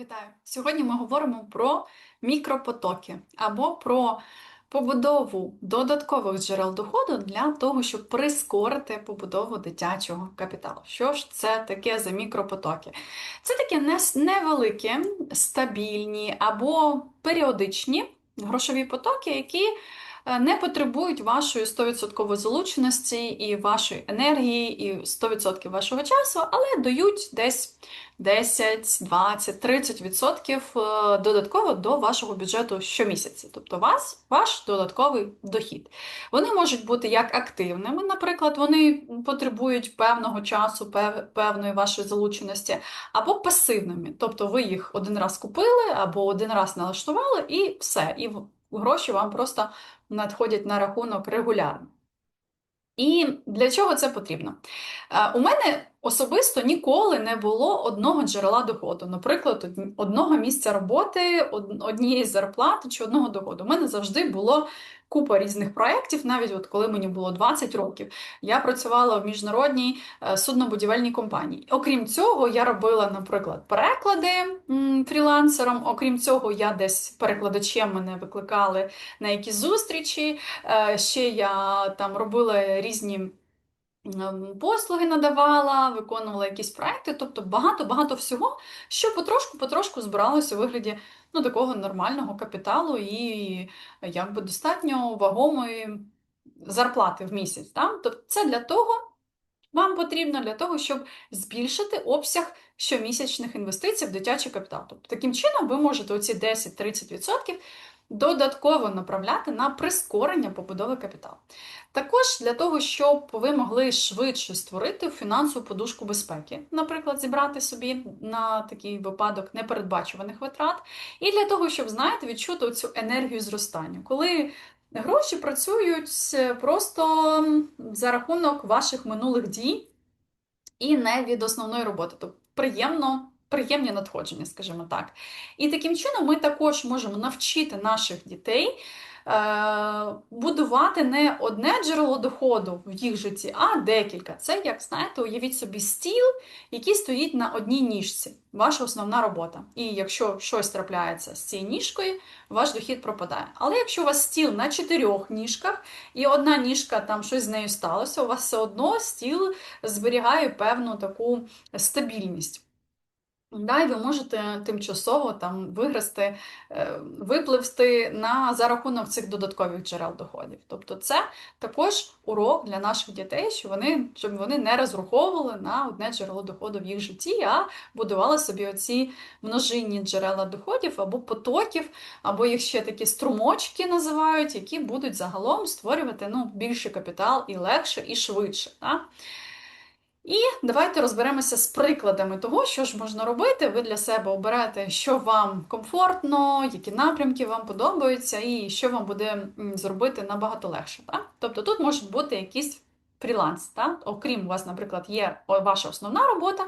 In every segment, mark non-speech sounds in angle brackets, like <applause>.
Вітаю! Сьогодні ми говоримо про мікропотоки або про побудову додаткових джерел доходу для того, щоб прискорити побудову дитячого капіталу. Що ж це таке за мікропотоки? Це такі невеликі, стабільні або періодичні грошові потоки, які не потребують вашої 100% залученості і вашої енергії, і 100% вашого часу, але дають десь 10, 20, 30% додатково до вашого бюджету щомісяця. Тобто вас, ваш додатковий дохід. Вони можуть бути як активними, наприклад, вони потребують певного часу, певної вашої залученості, або пасивними. Тобто ви їх один раз купили, або один раз налаштували, і все. І гроші вам просто надходять на рахунок регулярно. І для чого це потрібно? Е, у мене особисто ніколи не було одного джерела доходу, наприклад, одного місця роботи, однієї зарплати чи одного доходу. У мене завжди було купа різних проєктів, навіть от коли мені було 20 років, я працювала в міжнародній е, суднобудівельній компанії. Окрім цього, я робила, наприклад, переклади фрілансером. Окрім цього, я десь перекладачем мене викликали на якісь зустрічі. Е, ще я там робила різні. Послуги надавала, виконувала якісь проекти, тобто багато-багато всього, що потрошку-потрошку збиралося у вигляді ну, такого нормального капіталу і якби достатньо вагомої зарплати в місяць. Так? Тобто це для того, вам потрібно для того, щоб збільшити обсяг щомісячних інвестицій в дитячий капітал. Тобто, таким чином ви можете оці 10-30% додатково направляти на прискорення побудови капіталу. Також для того, щоб ви могли швидше створити фінансову подушку безпеки, наприклад, зібрати собі на такий випадок непередбачуваних витрат, і для того, щоб, знаєте, відчути цю енергію зростання. Коли Гроші працюють просто за рахунок ваших минулих дій і не від основної роботи. Тобто приємно приємні надходження, скажімо так. І таким чином ми також можемо навчити наших дітей. Е, будувати не одне джерело доходу в їх житті, а декілька. Це, як знаєте, уявіть собі стіл, який стоїть на одній ніжці, ваша основна робота. І якщо щось трапляється з цією ніжкою, ваш дохід пропадає. Але якщо у вас стіл на чотирьох ніжках, і одна ніжка, там щось з нею сталося, у вас все одно стіл зберігає певну таку стабільність. Да, і ви можете тимчасово там виграсти, е, випливти на, за рахунок цих додаткових джерел доходів. Тобто це також урок для наших дітей, що вони, щоб вони не розраховували на одне джерело доходу в їх житті, а будували собі оці множинні джерела доходів або потоків, або їх ще такі струмочки називають, які будуть загалом створювати ну, більший капітал і легше, і швидше. Да? І давайте розберемося з прикладами того, що ж можна робити. Ви для себе оберете, що вам комфортно, які напрямки вам подобаються, і що вам буде зробити набагато легше. Так? Тобто тут може бути якийсь фріланс. Так? Окрім у вас, наприклад, є ваша основна робота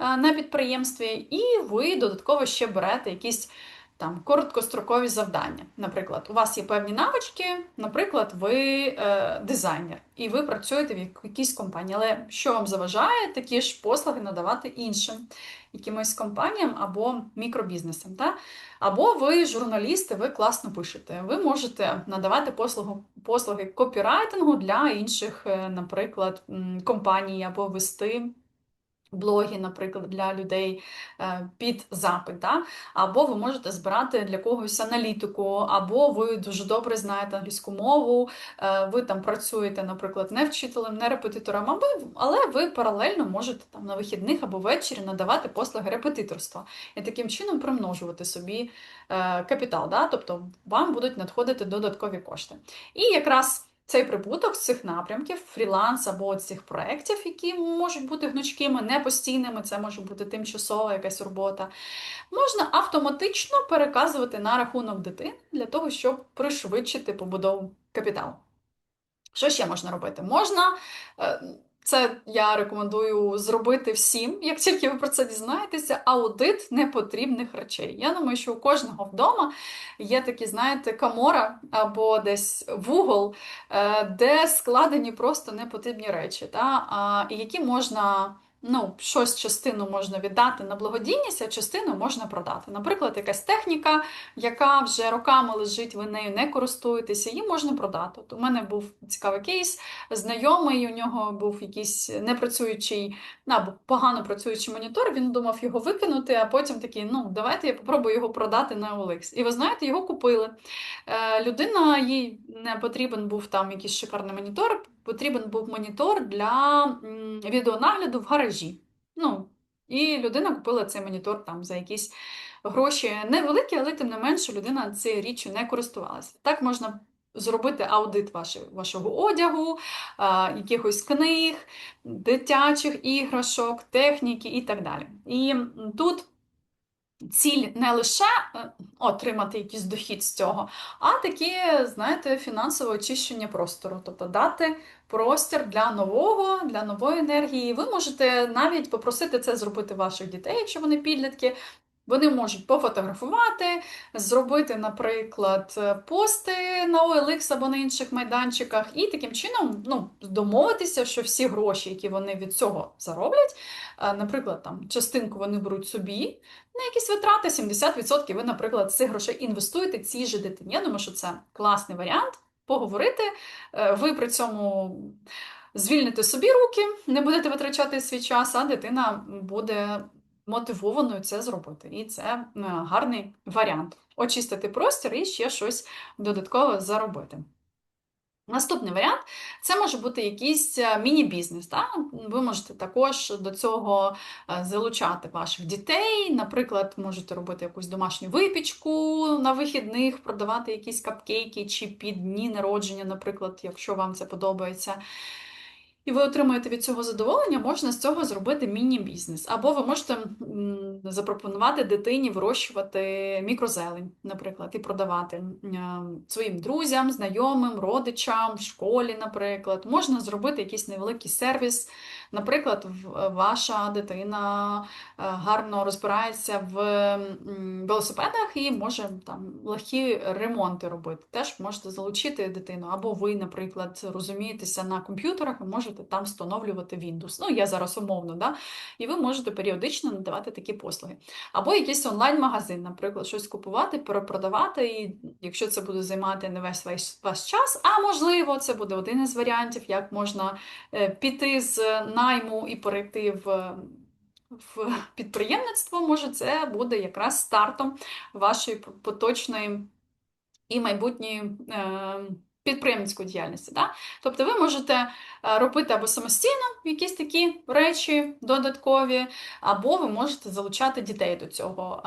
е, на підприємстві, і ви додатково ще берете якісь там короткострокові завдання. Наприклад, у вас є певні навички, наприклад, ви е, дизайнер, і ви працюєте в якійсь компанії. Але що вам заважає такі ж послуги надавати іншим якимось компаніям або мікробізнесам? Та? Або ви журналісти, ви класно пишете. Ви можете надавати послугу, послуги копірайтингу для інших, е, наприклад, компаній або вести блоги, наприклад, для людей е, під запит. Да? Або ви можете збирати для когось аналітику, або ви дуже добре знаєте англійську мову, е, ви там працюєте, наприклад, не вчителем, не репетитором, але ви паралельно можете там на вихідних або ввечері надавати послуги репетиторства і таким чином примножувати собі е, капітал. Да? Тобто вам будуть надходити додаткові кошти. І якраз цей прибуток з цих напрямків, фріланс або цих проєктів, які можуть бути гнучкими, не постійними, це може бути тимчасова якась робота, можна автоматично переказувати на рахунок дитини для того, щоб пришвидшити побудову капіталу. Що ще можна робити? Можна е, це я рекомендую зробити всім, як тільки ви про це дізнаєтеся, аудит непотрібних речей. Я думаю, що у кожного вдома є такі, знаєте, камора або десь вугол, е, де складені просто непотрібні речі, та, які можна ну, щось частину можна віддати на благодійність, а частину можна продати. Наприклад, якась техніка, яка вже роками лежить, ви нею не користуєтеся, її можна продати. От у мене був цікавий кейс, знайомий, у нього був якийсь непрацюючий, або погано працюючий монітор, він думав його викинути, а потім такий, ну, давайте я попробую його продати на OLX. І ви знаєте, його купили. Е, людина, їй не потрібен був там якийсь шикарний монітор, потрібен був монітор для відеонагляду в гаражі. Ну, І людина купила цей монітор там за якісь гроші невеликі, але тим не менше людина цією річчю не користувалася. Так можна зробити аудит вашого одягу, якихось книг, дитячих іграшок, техніки і так далі. І тут. Ціль не лише е, отримати якийсь дохід з цього, а таке, знаєте, фінансове очищення простору, тобто дати простір для нового, для нової енергії. Ви можете навіть попросити це зробити ваших дітей, якщо вони підлітки. Вони можуть пофотографувати, зробити, наприклад, пости на OLX або на інших майданчиках, і таким чином ну, домовитися, що всі гроші, які вони від цього зароблять, е, наприклад, там частинку вони беруть собі на якісь витрати, 70% ви, наприклад, цих грошей інвестуєте цій же дитині. Я думаю, що це класний варіант поговорити. Е, ви при цьому звільните собі руки, не будете витрачати свій час, а дитина буде мотивованою це зробити. І це е, гарний варіант. Очистити простір і ще щось додатково заробити. Наступний варіант це може бути якийсь е, міні-бізнес. Ви можете також до цього е, залучати ваших дітей. Наприклад, можете робити якусь домашню випічку на вихідних, продавати якісь капкейки чи під дні народження, наприклад, якщо вам це подобається і ви отримуєте від цього задоволення, можна з цього зробити міні-бізнес. Або ви можете запропонувати дитині вирощувати мікрозелень, наприклад, і продавати своїм друзям, знайомим, родичам, в школі, наприклад. Можна зробити якийсь невеликий сервіс. Наприклад, ваша дитина е, гарно розбирається в велосипедах і може там легкі ремонти робити. Теж можете залучити дитину. Або ви, наприклад, розумієтеся на комп'ютерах, ви можете там встановлювати Windows. Ну, я зараз умовно, да? і ви можете періодично надавати такі послуги. Або якийсь онлайн-магазин, наприклад, щось купувати, перепродавати, і якщо це буде займати не весь ваш час, а можливо, це буде один із варіантів, як можна е, піти з найму і перейти в. В підприємництво, може, це буде якраз стартом вашої поточної і майбутньої е, підприємницької діяльності. Да? Тобто ви можете е, робити або самостійно якісь такі речі додаткові, або ви можете залучати дітей до цього.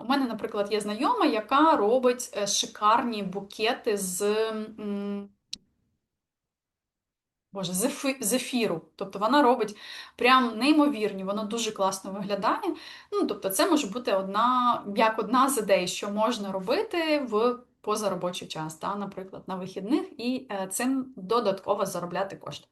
У мене, наприклад, є знайома, яка робить е, шикарні букети з. Боже, зефіру. Тобто вона робить прям неймовірні, воно дуже класно виглядає. Ну, Тобто, це може бути одна, як одна з ідей, що можна робити в позаробочий час, та, наприклад, на вихідних, і е, цим додатково заробляти кошти.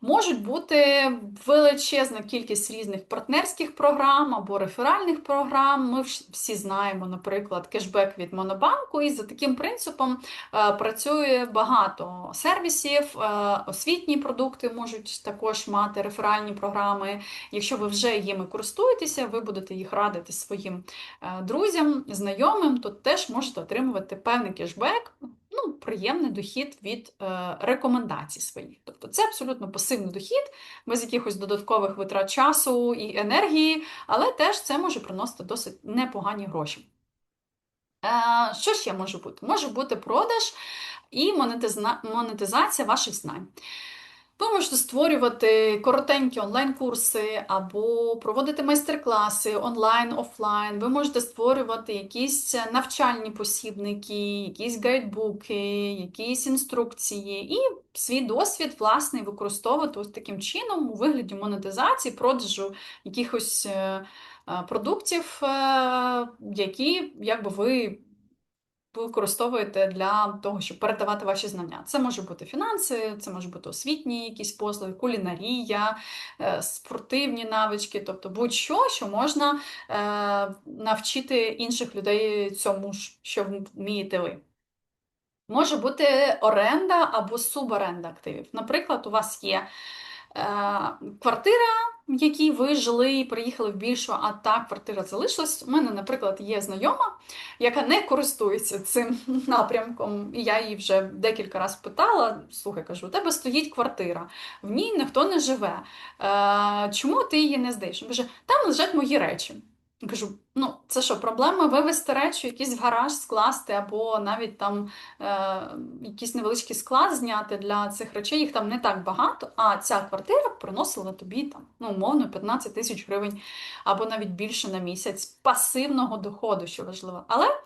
Можуть бути величезна кількість різних партнерських програм або реферальних програм. Ми всі знаємо, наприклад, кешбек від Монобанку, і за таким принципом е, працює багато сервісів, е, освітні продукти можуть також мати реферальні програми. Якщо ви вже їми користуєтеся, ви будете їх радити своїм е, друзям, знайомим, то теж можете отримувати певний кешбек ну, приємний дохід від е, рекомендацій своїх. Тобто це абсолютно пасивний дохід, без якихось додаткових витрат часу і енергії, але теж це може приносити досить непогані гроші. Е, Що ще може бути? Може бути продаж і монетизація ваших знань. Ви можете створювати коротенькі онлайн-курси або проводити майстер-класи онлайн, офлайн. Ви можете створювати якісь навчальні посібники, якісь гайдбуки, якісь інструкції, і свій досвід власний використовувати ось таким чином у вигляді монетизації, продажу якихось е, е, продуктів, е, які якби ви використовуєте для того, щоб передавати ваші знання. Це може бути фінанси, це може бути освітні якісь послуги, кулінарія, е, спортивні навички, тобто будь-що, що можна е, навчити інших людей цьому, що вмієте ви. Може бути оренда або суборенда активів. Наприклад, у вас є е, квартира в якій ви жили і приїхали в більшу, а та квартира залишилась. У мене, наприклад, є знайома, яка не користується цим <laughs> напрямком. І я її вже декілька разів питала: слухай, кажу, у тебе стоїть квартира, в ній ніхто не живе. Е, Чому ти її не здаєш? Він каже, там лежать мої речі. Кажу, ну це що, проблема вивезти речі, якийсь гараж скласти, або навіть там е, якийсь невеличкий склад зняти для цих речей, їх там не так багато, а ця квартира приносила тобі там, ну, умовно, 15 тисяч гривень, або навіть більше на місяць пасивного доходу, що важливо. Але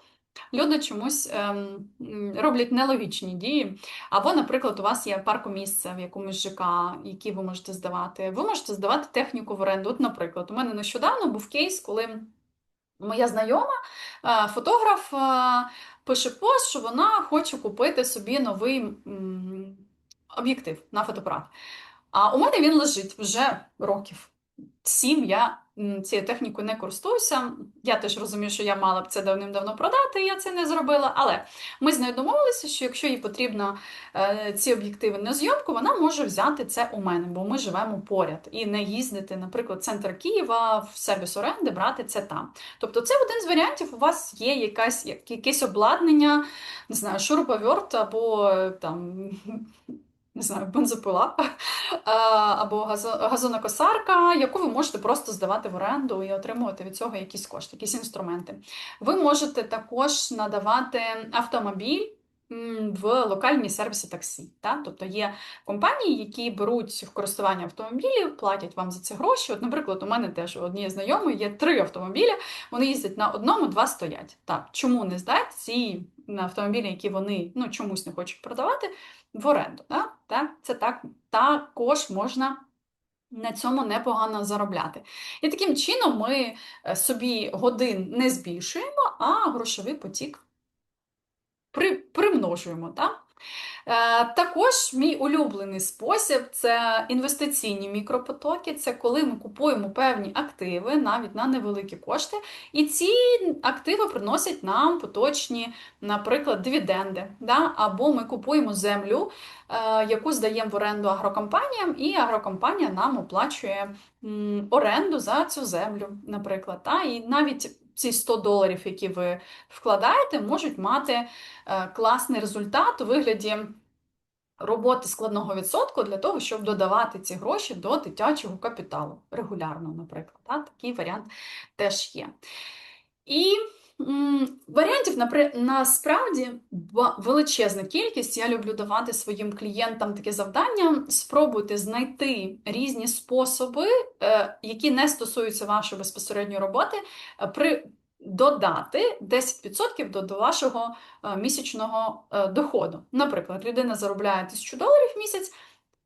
люди чомусь ем, роблять нелогічні дії. Або, наприклад, у вас є паркомісце в якомусь ЖК, які ви можете здавати. Ви можете здавати техніку в оренду. От, наприклад, у мене нещодавно був кейс, коли моя знайома, е, фотограф, е, пише пост, що вона хоче купити собі новий об'єктив на фотоапарат. А у мене він лежить вже років сім. Я цією технікою не користуюся. Я теж розумію, що я мала б це давним-давно продати, і я це не зробила. Але ми з нею домовилися, що якщо їй потрібно е, ці об'єктиви на зйомку, вона може взяти це у мене, бо ми живемо поряд і не їздити, наприклад, в центр Києва в сервіс оренди, брати це там. Тобто, це один з варіантів. У вас є якась якесь обладнання, не знаю, шуруповерт або е, там. Не знаю, бензопила <laughs> е, або газонокосарка, яку ви можете просто здавати в оренду і отримувати від цього якісь кошти, якісь інструменти. Ви можете також надавати автомобіль в локальні сервіси таксі. Так? Тобто є компанії, які беруть в користування автомобілі, платять вам за це гроші. От, наприклад, у мене теж у однієї знайомої є три автомобілі, вони їздять на одному, два стоять. Так, чому не здати ці автомобілі, які вони ну, чомусь не хочуть продавати, в оренду? Так? Так? Це так також можна. На цьому непогано заробляти. І таким чином ми е, собі годин не збільшуємо, а грошовий потік при, примножуємо. Так? Е, також мій улюблений спосіб це інвестиційні мікропотоки. Це коли ми купуємо певні активи навіть на невеликі кошти, і ці активи приносять нам поточні, наприклад, дивіденди. Да? Або ми купуємо землю, е, яку здаємо в оренду агрокомпаніям, і агрокомпанія нам оплачує оренду за цю землю, наприклад. Та? І навіть ці 100 доларів, які ви вкладаєте, можуть мати е, класний результат у вигляді роботи складного відсотку для того, щоб додавати ці гроші до дитячого капіталу регулярно, наприклад. Та? Такий варіант теж є. І варіантів насправді величезна кількість. Я люблю давати своїм клієнтам таке завдання. Спробуйте знайти різні способи, е, які не стосуються вашої безпосередньої роботи, е, при додати 10% до, вашого е, місячного доходу. Наприклад, людина заробляє 1000 доларів в місяць.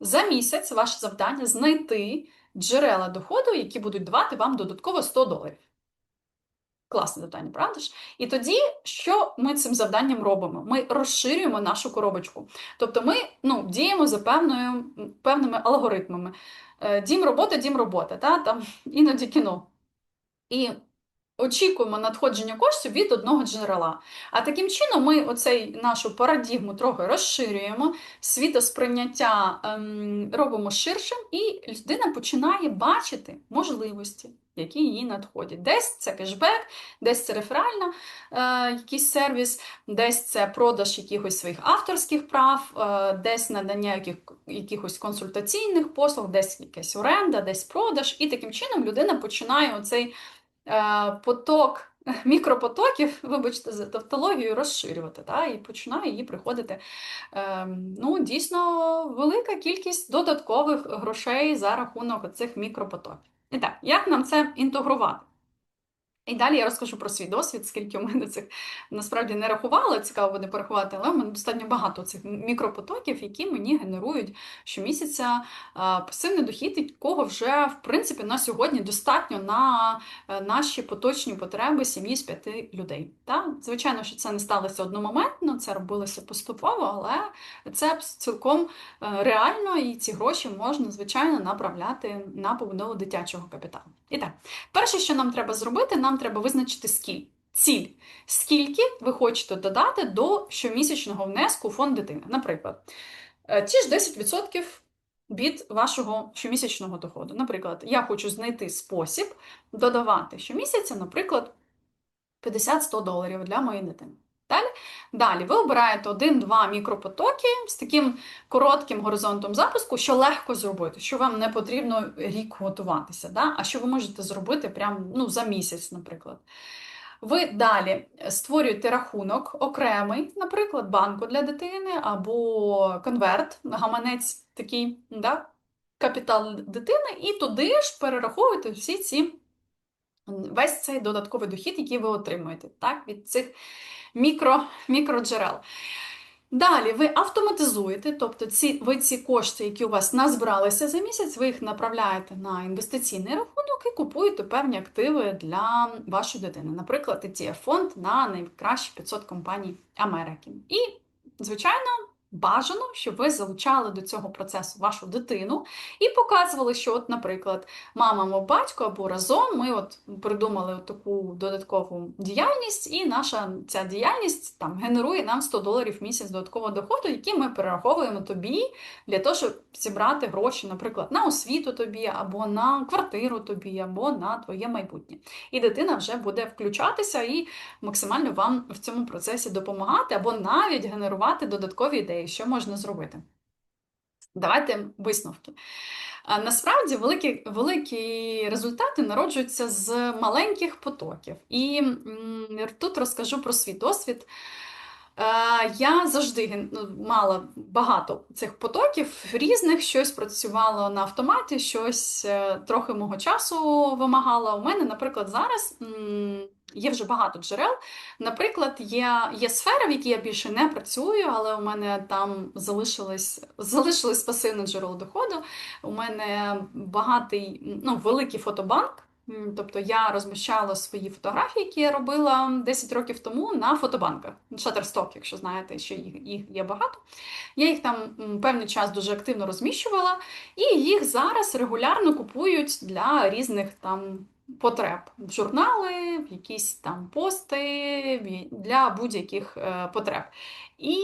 За місяць ваше завдання знайти джерела доходу, які будуть давати вам додатково 100 доларів. Класне завдання, правда ж? І тоді, що ми цим завданням робимо? Ми розширюємо нашу коробочку. Тобто ми ну, діємо за певною, певними алгоритмами. Е, Дім робота, дім робота, та? там <laughs> іноді кіно. І очікуємо надходження коштів від одного джерела. А таким чином ми оцей нашу парадігму трохи розширюємо, світосприйняття ем, робимо ширшим, і людина починає бачити можливості, які їй надходять. Десь це кешбек, десь це реферальна е, якийсь сервіс, десь це продаж якихось своїх авторських прав, е, десь надання яких, якихось консультаційних послуг, десь якась оренда, десь продаж. І таким чином людина починає оцей е, поток <laughs> мікропотоків, вибачте, за тавтологію, розширювати, та, і починає її приходити е, ну, дійсно велика кількість додаткових грошей за рахунок цих мікропотоків. І так, як нам це інтегрувати? І далі я розкажу про свій досвід, скільки у мене цих насправді не рахувала, цікаво буде порахувати, але у мене достатньо багато цих мікропотоків, які мені генерують щомісяця пасивний дохід, якого вже в принципі на сьогодні достатньо на е, наші поточні потреби сім'ї з п'яти людей. Та? Звичайно, що це не сталося одномоментно, це робилося поступово, але це цілком е, реально, і ці гроші можна, звичайно, направляти на побудову дитячого капіталу. І так, перше, що нам треба зробити, нам треба визначити скіль. Ціль, скільки ви хочете додати до щомісячного внеску у фонд дитини. Наприклад, е, ті ж 10% від вашого щомісячного доходу. Наприклад, я хочу знайти спосіб додавати щомісяця, наприклад, 50-100 доларів для моєї дитини. Далі, Далі ви обираєте один-два мікропотоки з таким коротким горизонтом запуску, що легко зробити, що вам не потрібно рік готуватися, да? а що ви можете зробити прямо ну, за місяць, наприклад. Ви далі створюєте рахунок окремий, наприклад, банку для дитини або конверт, гаманець такий, да? капітал дитини, і туди ж перераховуєте всі ці весь цей додатковий дохід, який ви отримуєте так, від цих мікро, мікроджерел. Далі ви автоматизуєте, тобто ці, ви ці кошти, які у вас назбиралися за місяць, ви їх направляєте на інвестиційний рахунок і купуєте певні активи для вашої дитини. Наприклад, ETF фонд на найкращі 500 компаній Америки. І, звичайно, Бажано, щоб ви залучали до цього процесу вашу дитину і показували, що, от, наприклад, мама або батько або разом ми от придумали таку додаткову діяльність, і наша ця діяльність там генерує нам 100 доларів в місяць додаткового доходу, які ми перераховуємо тобі для того, щоб зібрати гроші, наприклад, на освіту тобі, або на квартиру тобі, або на твоє майбутнє. І дитина вже буде включатися і максимально вам в цьому процесі допомагати, або навіть генерувати додаткові ідеї що можна зробити? Давайте висновки. Насправді великі великі результати народжуються з маленьких потоків. І тут розкажу про свій досвід. Я завжди ну, мала багато цих потоків різних, щось працювало на автоматі, щось е, трохи мого часу вимагало. У мене, наприклад, зараз Є вже багато джерел. Наприклад, є є сфера, в якій я більше не працюю, але у мене там залишилось залишилось пасивне джерело доходу. У мене багатий, ну, великий фотобанк. Тобто я розміщала свої фотографії, які я робила 10 років тому на фотобанках. Shutterstock, якщо знаєте, що їх, їх є багато. Я їх там певний час дуже активно розміщувала, і їх зараз регулярно купують для різних там потреб в журнали, в якісь там пости для будь-яких е, потреб. І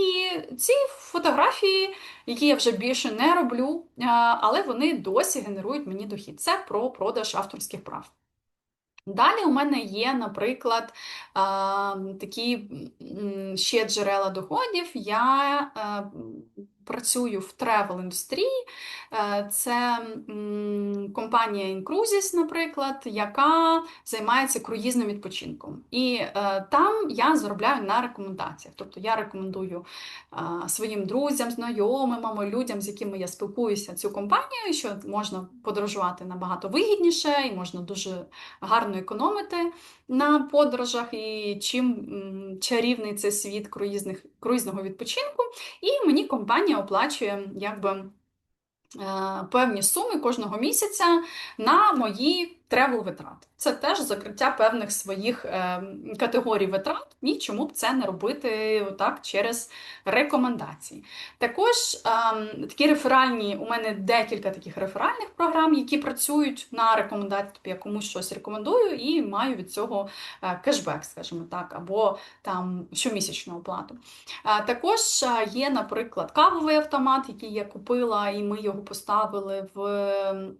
ці фотографії, які я вже більше не роблю, е, але вони досі генерують мені дохід. Це про продаж авторських прав. Далі у мене є, наприклад, такі ще джерела доходів. Я е, працюю в тревел індустрії. Е, це компанія Incruises, наприклад, яка займається круїзним відпочинком. І е, там я заробляю на рекомендаціях. Тобто я рекомендую своїм друзям, знайомим, людям, з якими я спілкуюся, цю компанію, що можна подорожувати набагато вигідніше і можна дуже гарно економити на подорожах, і чим чарівний це світ круїзних, круїзного відпочинку. І мені компанія оплачує якби. Е, певні суми кожного місяця на мої тревел витрати. Це теж закриття певних своїх е, категорій витрат, і чому б це не робити так через рекомендації. Також е, такі реферальні, у мене декілька таких реферальних програм, які працюють на рекомендації, тобто я комусь щось рекомендую і маю від цього е, кешбек, скажімо так, або там щомісячну оплату. Е, також е, є, наприклад, кавовий автомат, який я купила, і ми його поставили в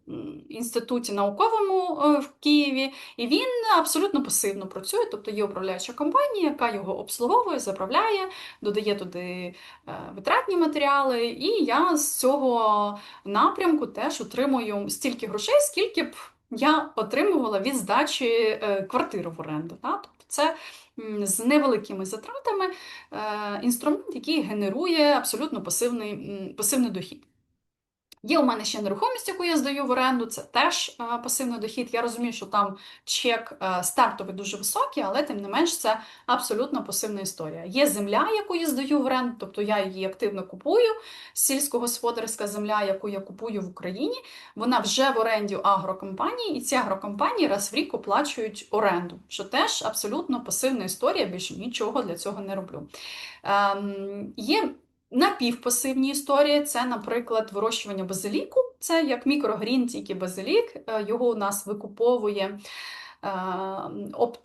інституті науковому. Е, в Києві, і він абсолютно пасивно працює, тобто є управляюча компанія, яка його обслуговує, заправляє, додає туди е, витратні матеріали, і я з цього напрямку теж отримую стільки грошей, скільки б я отримувала від здачі е, квартири в оренду. Тобто це з невеликими затратами інструмент, який генерує абсолютно пасивний, пасивний дохід. Є у мене ще нерухомість, яку я здаю в оренду, це теж а, пасивний дохід. Я розумію, що там чек а, стартовий дуже високий, але тим не менш це абсолютно пасивна історія. Є земля, яку я здаю в оренду, тобто я її активно купую. Сільськогосподарська земля, яку я купую в Україні, вона вже в оренді агрокомпанії, і ці агрокомпанії раз в рік оплачують оренду, що теж абсолютно пасивна історія, більше нічого для цього не роблю. Ем, Є Напівпасивні історії це, наприклад, вирощування базиліку. Це як мікрогрін, тільки базилік. Е, його у нас викуповує е,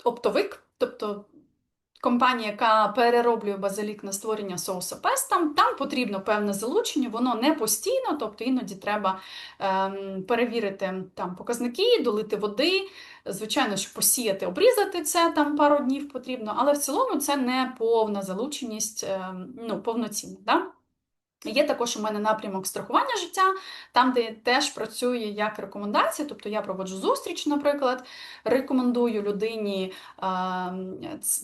оптовик, тобто компанія, яка перероблює базилік на створення соуса песта, там потрібно певне залучення, воно не постійно, тобто іноді треба ем, перевірити там показники, долити води. Звичайно, що посіяти, обрізати це там пару днів потрібно, але в цілому це не повна залученість, ем, ну, повноцінна. Да? Є також у мене напрямок страхування життя, там, де теж працює як рекомендація, тобто я проводжу зустріч, наприклад, рекомендую людині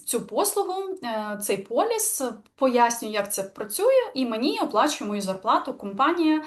цю послугу, е, цей поліс, пояснюю, як це працює, і мені оплачує мою зарплату компанія,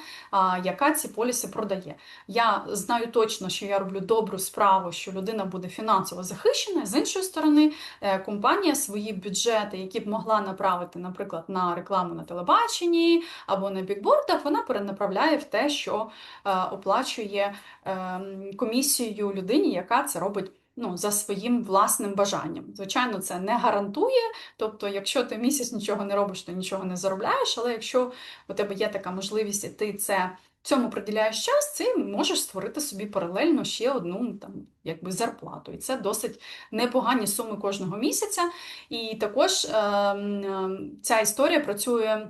яка ці поліси продає. Я знаю точно, що я роблю добру справу, що людина буде фінансово захищена. З іншої сторони, е, компанія свої бюджети, які б могла направити, наприклад, на рекламу на телебаченні або на бікбордах, вона перенаправляє в те, що е, оплачує е, комісію людині, яка це робить. Ну, за своїм власним бажанням. Звичайно, це не гарантує. Тобто, якщо ти місяць нічого не робиш, то нічого не заробляєш. Але якщо у тебе є така можливість, і ти це цьому приділяєш час, ти можеш створити собі паралельно ще одну там, якби зарплату. І це досить непогані суми кожного місяця. І також е, ця історія працює.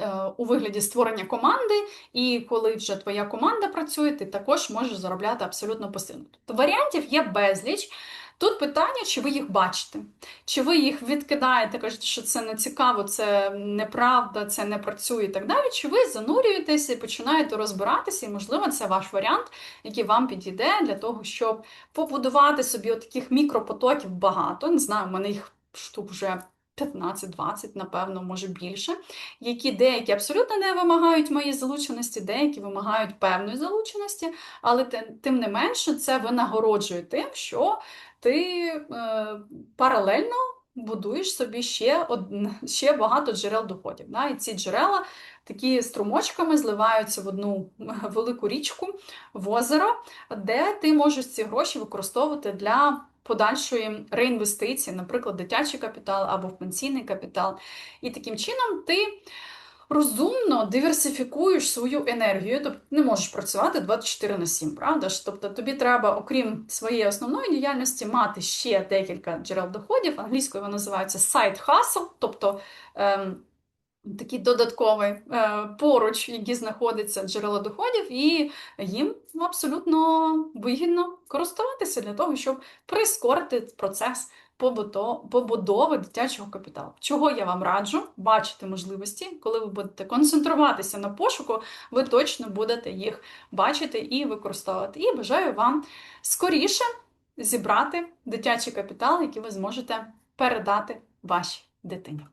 Е, у вигляді створення команди, і коли вже твоя команда працює, ти також можеш заробляти абсолютно пасивно. Тобто варіантів є безліч. Тут питання, чи ви їх бачите, чи ви їх відкидаєте, кажете, що це не цікаво, це неправда, це не працює і так далі. Чи ви занурюєтеся і починаєте розбиратися, і, можливо, це ваш варіант, який вам підійде для того, щоб побудувати собі таких мікропотоків багато. Не знаю, у мене їх штук вже 15-20, напевно, може більше, які деякі абсолютно не вимагають моєї залученості, деякі вимагають певної залученості, але тим не менше це винагороджує тим, що ти е, паралельно будуєш собі ще од... ще багато джерел доходів. Да? І ці джерела такі струмочками зливаються в одну велику річку, в озеро, де ти можеш ці гроші використовувати для подальшої реінвестиції, наприклад, дитячий капітал або в пенсійний капітал. І таким чином ти розумно диверсифікуєш свою енергію, тобто не можеш працювати 24 на 7, правда ж? Тобто тобі треба, окрім своєї основної діяльності, мати ще декілька джерел доходів. Англійською вони називаються side hustle, тобто. Ем, Такі додаткові е, поруч, які знаходяться джерела доходів, і їм абсолютно вигідно користуватися для того, щоб прискорити процес побудови дитячого капіталу. Чого я вам раджу бачити можливості, коли ви будете концентруватися на пошуку, ви точно будете їх бачити і використовувати. І бажаю вам скоріше зібрати дитячий капітал, який ви зможете передати вашій дитині.